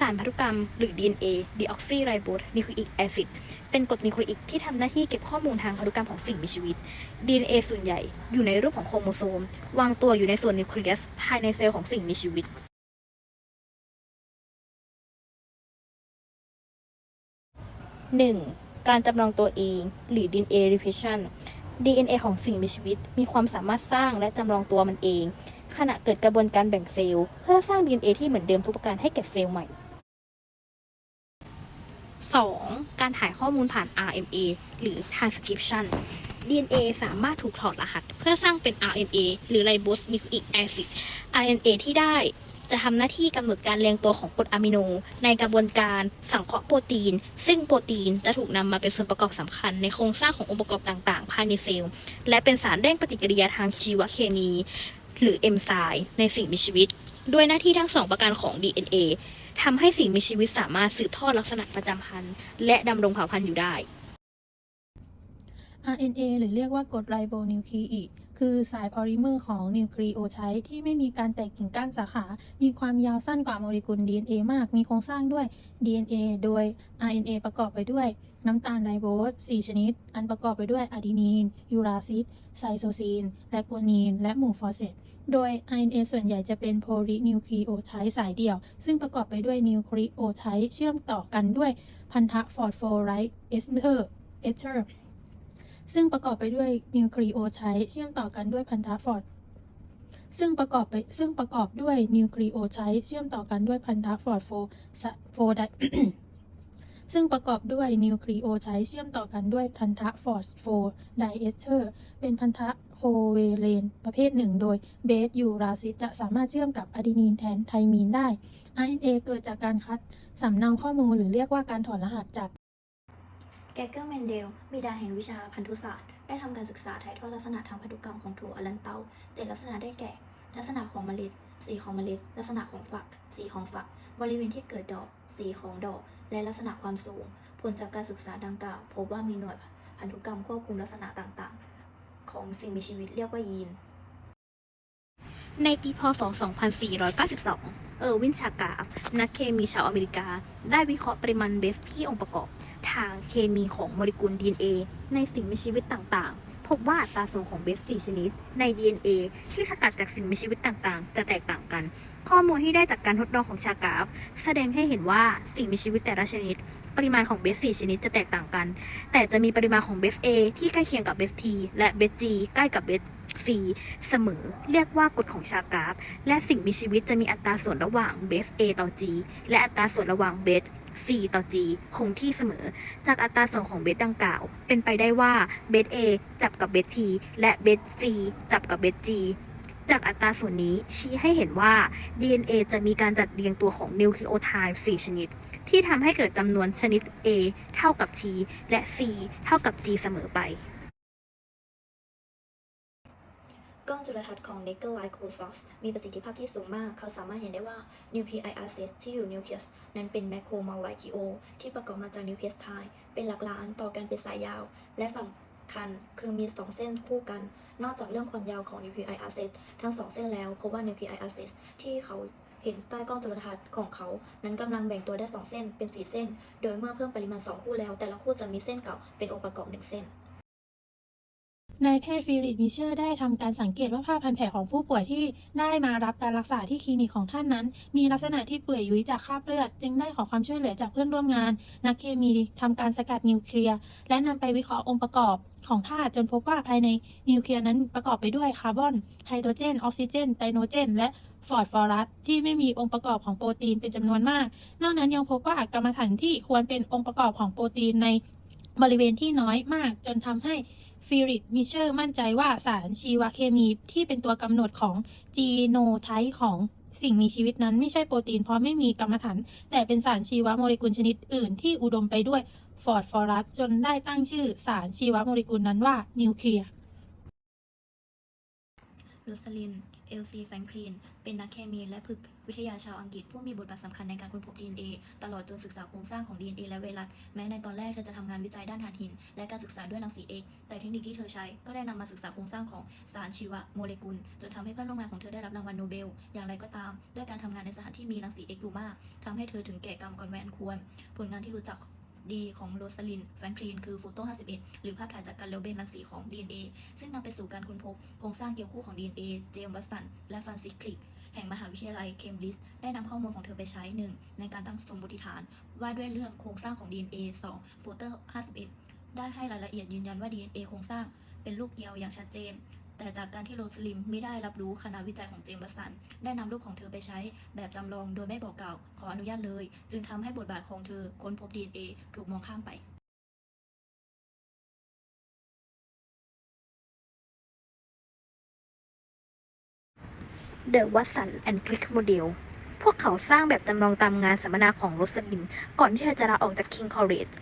สารพันธุกรรมหรือ DNA deoxyribonucleic acid เป็นกรดนิวคลีอิกที่ทำหน้าที่เก็บข้อมูลทางพันธุกรรมของสิ่งมีชีวิต DNA ส่วนใหญ่อยู่ในรูปของโครโมโซม วางตัวอยู่ในส่วนนิวเคลียสภายในเซลล์ของสิ่งมีชีวิต 1. การจำลองตัวเองหรือ DNA replication DNA ของสิ่งมีชีวิต มีความสามารถสร้างและจำลองตัวมันเอง ขณะเกิดกระบวนการแบ่งเซลล์ เพื่อสร้าง DNA ที่เหมือนเดิมทุกประการให้แก่เซลล์ใหม่ 2. การถ่ายข้อมูลผ่าน RNA หรือ transcription DNA สามารถถูกถอดรหัส เพื่อสร้างเป็น RNA หรือ ribose nucleic acid RNA ที่ได้จะทำหน้าที่กำหนดการเรียงตัวของกรดอะมิโน ในกระบวนการสังเคราะห์โปรตีน ซึ่งโปรตีนจะถูกนำมาเป็นส่วนประกอบสำคัญในโครงสร้างขององค์ประกอบต่างๆ ภายในเซลล์ และเป็นสารเร่งปฏิกิริยาทางชีวเคมี หรือเอนไซม์ในสิ่งมีชีวิต ด้วยหน้าที่ทั้งสองประการของ DNA ทำให้สิ่งมีชีวิตสามารถสืบทอดลักษณะประจำพันธุ์และดำรงเผ่าพันธุ์อยู่ได้ RNA หรือเรียกว่ากรดไรโบนิวคลีอิกคือสายพอลิเมอร์ของนิวคลีโอไทด์ที่ไม่มีการแตกกิ่งก้านสาขา มีความยาวสั้นกว่าโมเลกุล DNA มาก มีโครงสร้างด้วย DNA โดย RNA ประกอบไปด้วย น้ำตาลไรโบส4ชนิด อันประกอบไปด้วยอะดีนีน ยูราซิสไซโซซีน และกัวนีน และหมู่ฟอสเฟต โดย RNA ส่วนใหญ่จะเป็นโพลีนิวคลีโอไทด์สายเดี่ยว ซึ่งประกอบไปด้วยนิวคลีโอไทด์เชื่อมต่อกันด้วยพันธะฟอสโฟไรต์เอสเตอร์เอสเตอร์ซึ่งประกอบไปด้วยนิวคลีโอไทด์เชื่อมต่อกันด้วยพันธะฟอสซึ่งประกอบไปซึ่งประกอบด้วยนิวคลีโอไทด์เชื่อมต่อกันด้วยพันธะฟอสโฟโฟได ซึ่งประกอบด้วยนิวคลีโอไทด์เชื่อมต่อกันด้วยพันธะฟอสโฟไดเอสเตอร์เป็นพันธะโคเวเลนประเภทหนึ่งโดยเบสยูราซิสจะสามารถเชื่อมกับอะดีนีนแทนไทมีนได้ RNA เกิดจากการคัดสำเนาข้อมูลหรือเรียกว่าการถอดรหัสจากแกเกอร์แมนเดลบิดาแห่งวิชาพันธุศาสตร์ ได้ทำการศึกษาถ่ายทอดลักษณะทางพันธุกรรมของถั่วอลันเตาเจ็ดลักษณะได้แก่ ลักษณะของเมล็ด สีของเมล็ด ลักษณะของฝัก สีของฝัก บริเวณที่เกิดดอก สีของดอก และลักษณะความสูง ผลจากการศึกษาดังกล่าว พบว่ามีหน่วยพันธุกรรมควบคุมลักษณะต่างๆ ของสิ่งมีชีวิตเรียกว่ายีน ในปีพศ 2492 เออร์วินชากาฟ นักเคมีชาวอเมริกา ได้วิเคราะห์ปริมาณเบสที่องค์ประกอบ ทางเคมีของโมเลกุล DNA ในสิ่งมีชีวิตต่างๆ พบว่าอัตราส่วนของเบส4ชนิดใน DNA ที่สกัดจากสิ่งมีชีวิตต่างๆ จะแตกต่างกัน ข้อมูลที่ได้จากการทดลองของชากาฟ แสดงให้เห็นว่าสิ่งมีชีวิตแต่ละชนิด ปริมาณของเบส4ชนิดจะแตกต่างกัน แต่จะมีปริมาณของเบส A ที่ใกล้เคียงกับเบส T และเบส G ใกล้กับเบส C เสมอ เรียกว่ากฎของชากราฟ และสิ่งมีชีวิตจะมีอัตราส่วนระหว่างเบส A ต่อ G และอัตราส่วนระหว่างเบส C ต่อ G คงที่เสมอ จากอัตราส่วนของเบสดังกล่าว เป็นไปได้ว่าเบส A จับกับเบส T และเบส C จับกับเบส G จากอัตราส่วนนี้ชี้ให้เห็นว่า DNA จะมีการจัดเรียงตัวของนิวคลีโอไทด์4 ชนิด ที่ทำให้เกิดจำนวนชนิด A เท่ากับ T และ C เท่ากับ G เสมอไป กล้องจุลทรรศน์ของ n e c k e r l i g h t c o s s มีประสิทธิภาพที่สูงมาก เขาสามารถเห็นได้ว่านิวคลีไออาร์เซสที่อยู่นิวเคลียสนั้นเป็นแมคโครมาไลคิโอที่ประกอบมาจากนิวเคลียสไทเป็นหลักล้านต่อกันเป็นสายยาว และสำคัญคือมี 2 เส้นคู่กัน นอกจากเรื่องความยาวของนิวคลีไออาร์เซสทั้ง 2 เส้นแล้วพบว่านิวคลีไออาร์เซสที่เขาเห็นใต้กล้องจุลทรรศน์ของเขา นั้นกำลังแบ่งตัวได้ 2 เส้นเป็น 4 เส้น โดยเมื่อเพิ่มปริมาณ 2 คู่แล้ว แต่ละคู่จะมีเส้นเก่าเป็นองค์ประกอบ 1 เส้น นายแพทย์ฟิลิปมิเชอร์ได้ทำการสังเกตว่าผ้าพันแผลของผู้ป่วยที่ได้มารับการรักษาที่คลินิกของท่านนั้น มีลักษณะที่เปื่อยยุ่ยจากคราบเลือด จึงได้ขอความช่วยเหลือจากเพื่อนร่วมงาน นักเคมีทำการสกัดนิวเคลียร์และนำไปวิเคราะห์องค์ประกอบของธาตุจนพบว่าภายในนิวเคลียร์นั้นประกอบไปด้วยคาร์บอนไฮโดรเจน ออกซิเจน ไตโนเจน และฟอสฟอรัสที่ไม่มีองค์ประกอบของโปรตีนเป็นจำนวนมาก นอกนั้นยังพบว่ากรรมฐานที่ควรเป็นองค์ประกอบของโปรตีนในบริเวณที่น้อยมากจนทำให้ ฟิริตมิเชอร์มั่นใจว่าสารชีวเคมีที่เป็นตัวกำหนดของจีโนไทป์ของสิ่งมีชีวิตนั้นไม่ใช่โปรตีนเพราะไม่มีกรรมฐานแต่เป็นสารชีวโมเลกุลชนิดอื่นที่อุดมไปด้วยฟอสฟอรัสจนได้ตั้งชื่อสารชีวโมเลกุลนั้นว่านิวเคลียร์โรสลิน เอลซีแฟรงคลินเป็นนักเคมีและพฤกษวิทยาชาวอังกฤษผู้มีบทบาทสำคัญในการค้นพบ DNA ตลอดจนศึกษาโครงสร้างของ DNA และไวรัส แม้ในตอนแรกเธอจะทำงานวิจัยด้านถ่านหิน และการศึกษาด้วยรังสี X แต่เทคนิคที่เธอใช้ก็ได้นำมาศึกษาโครงสร้างของสารชีวโมเลกุล จนทำให้เพื่อนร่วมงานของเธอได้รับรางวัลโนเบล อย่างไรก็ตาม ด้วยการทำงานในสถานที่มีรังสี X อยู่มากทำให้เธอถึงแก่กรรมก่อนวัยอันควร ผลงานที่รู้จัก ดีของโรสลินแฟรงคลินคือโฟโต้51 หรือภาพถ่ายจากการเลวเบนรังสีของ DNA ซึ่งนำไปสู่การค้นพบโครงสร้างเกี่ยวคู่ของ DNA เจมส์วัตสัน และฟรานซิสคลิกแห่งมหาวิทยาลัยเคมบริดจ์ได้นำข้อมูลของเธอไปใช้หนึ่งในการตั้งสมมติฐาน ว่าด้วยเรื่องโครงสร้างของ DNA 2โฟโต้51 ได้ให้รายละเอียดยืนยันว่า DNA โครงสร้างเป็นลูกเกลียวอย่างชัดเจน แต่จากการที่โรสลิมไม่ได้รับรู้คณะวิจัยของเจมส์วัสันได้นำรูปของเธอไปใช้แบบจำลองโดยไม่บอกกล่าว ขออนุญาตเลย จึงทำให้บทบาทของเธอค้นพบ DNA ถูกมองข้ามไป The Watson and Crick Model พวกเขาสร้างแบบจำลองตามงานสัมมนาของโรสลิน ก่อนที่เธอจะลาออกจาก King College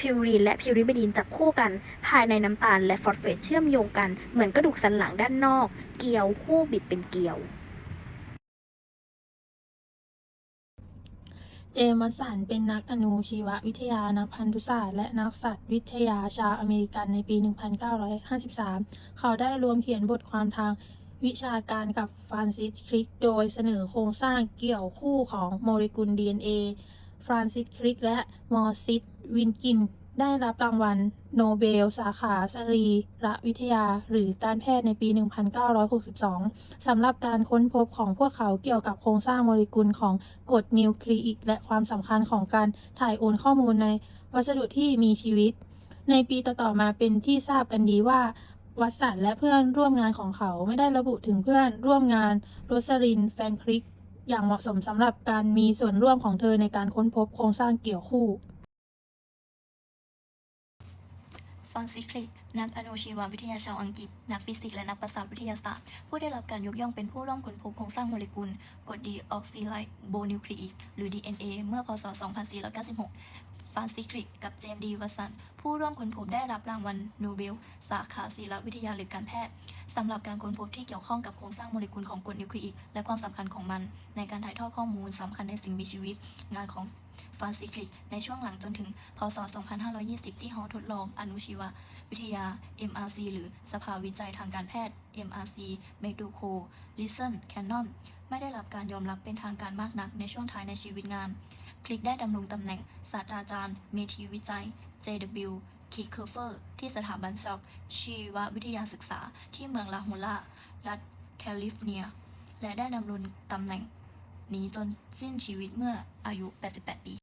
พิวรีนและพิวริบดีนจับคู่กัน ภายในน้ำตาลและฟอสเฟตเชื่อมโยงกัน เหมือนกระดูกสันหลังด้านนอก เกลียวคู่บิดเป็นเกลียว เจมส์วัตสันเป็นนักอนุชีววิทยา นักพันธุศาสตร์ และนักสัตววิทยาชาวอเมริกันในปี 1953 เขาได้รวมเขียนบทความทางวิชาการกับฟรานซิสคริก โดยเสนอโครงสร้างเกี่ยวคู่ของโมเลกุล DNA ฟรานซิสคริกและมอร์ซิสวินกิน ได้รับรางวัลโนเบล สาขาสรีรวิทยา หรือการแพทย์ในปี 1962 สำหรับการค้นพบของพวกเขาเกี่ยวกับโครงสร้างโมเลกุลของกรดนิวคลีอิก และความสำคัญของการถ่ายโอนข้อมูลในวัสดุที่มีชีวิต ในปีต่อๆมาเป็นที่ทราบกันดีว่าวัตสันและเพื่อนร่วมงานของเขาไม่ได้ระบุถึงเพื่อนร่วมงานโรสลินแฟนคริก อย่างเหมาะสมสำหรับการมีส่วนร่วมของเธอในการค้นพบโครงสร้างเกี่ยวคู่ ฟรานซิสคลิกนักอนุชีววิทยาชาวอังกฤษ นักฟิสิกส์และนักประสาทวิทยาศาสตร์ ผู้ได้รับการยกย่องเป็นผู้ร่วมค้นพบโครงสร้างโมเลกุลกรดดีออกซิไลโบนิวคลีอิกหรือ DNA เมื่อพศ 2496 ฟานซิคลิก กับเจมดีวัสัน ผู้ร่วมค้นพบได้รับรางวัลโนเบล สาขาศิลวิทยาหรือการแพทย์สำหรับการค้นพบที่เกี่ยวข้องกับโครงสร้างโมเลกุลของกรดนิวคลีอิก และความสำคัญของมัน ในการถ่ายทอดข้อมูลสำคัญในสิ่งมีชีวิต งานของฟานซิคลิก ในช่วงหลังจนถึง พศ 2520 ที่หอทดลองอนุชีววิทยา MRC หรือสภาวิจัยทางการแพทย์ MRC Medico Listen Canon ไม่ได้รับการยอมรับเป็นทางการมากนักในช่วงท้ายในชีวิตงาน คลิกได้ดำรงตำแหน่ง ศาสตราจารย์ เมธีวิจัย JW คีเคอร์เฟอร์ ที่สถาบันซอกชีววิทยาศึกษา ที่เมืองลาโฮลารัฐแคลิฟอร์เนีย และได้ดำรงตำแหน่ง นี้จนสิ้นชีวิตเมื่ออายุ 88 ปี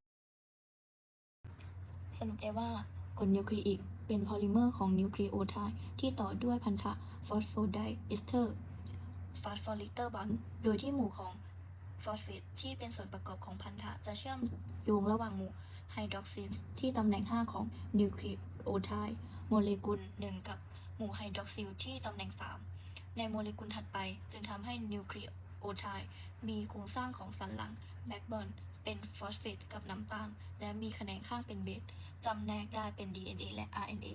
สรุปได้ว่ากรดนิวคลีอิกเป็นพอลิเมอร์ของนิวคลีโอไทด์ที่ต่อด้วยพันธะฟอสโฟไดเอสเตอร์ฟาสฟอริเตอร์บันโดยที่หมู่ของ ฟอสเฟตที่เป็นส่วนประกอบของพันธะจะเชื่อมโยงระหว่างหมู่ไฮดรอกซินที่ตำแหน่ง 5 ของนิวคลีโอไทด์โมเลกุล 1 กับหมู่ไฮดรอกซิลที่ตำแหน่ง 3 ในโมเลกุลถัดไปจึงทำให้นิวคลีโอไทด์มีโครงสร้างของสันหลังแบ็กบอนเป็นฟอสเฟตกับน้ำตาล และมีแขนงข้างเป็นเบสจำแนกได้เป็น DNA และ RNA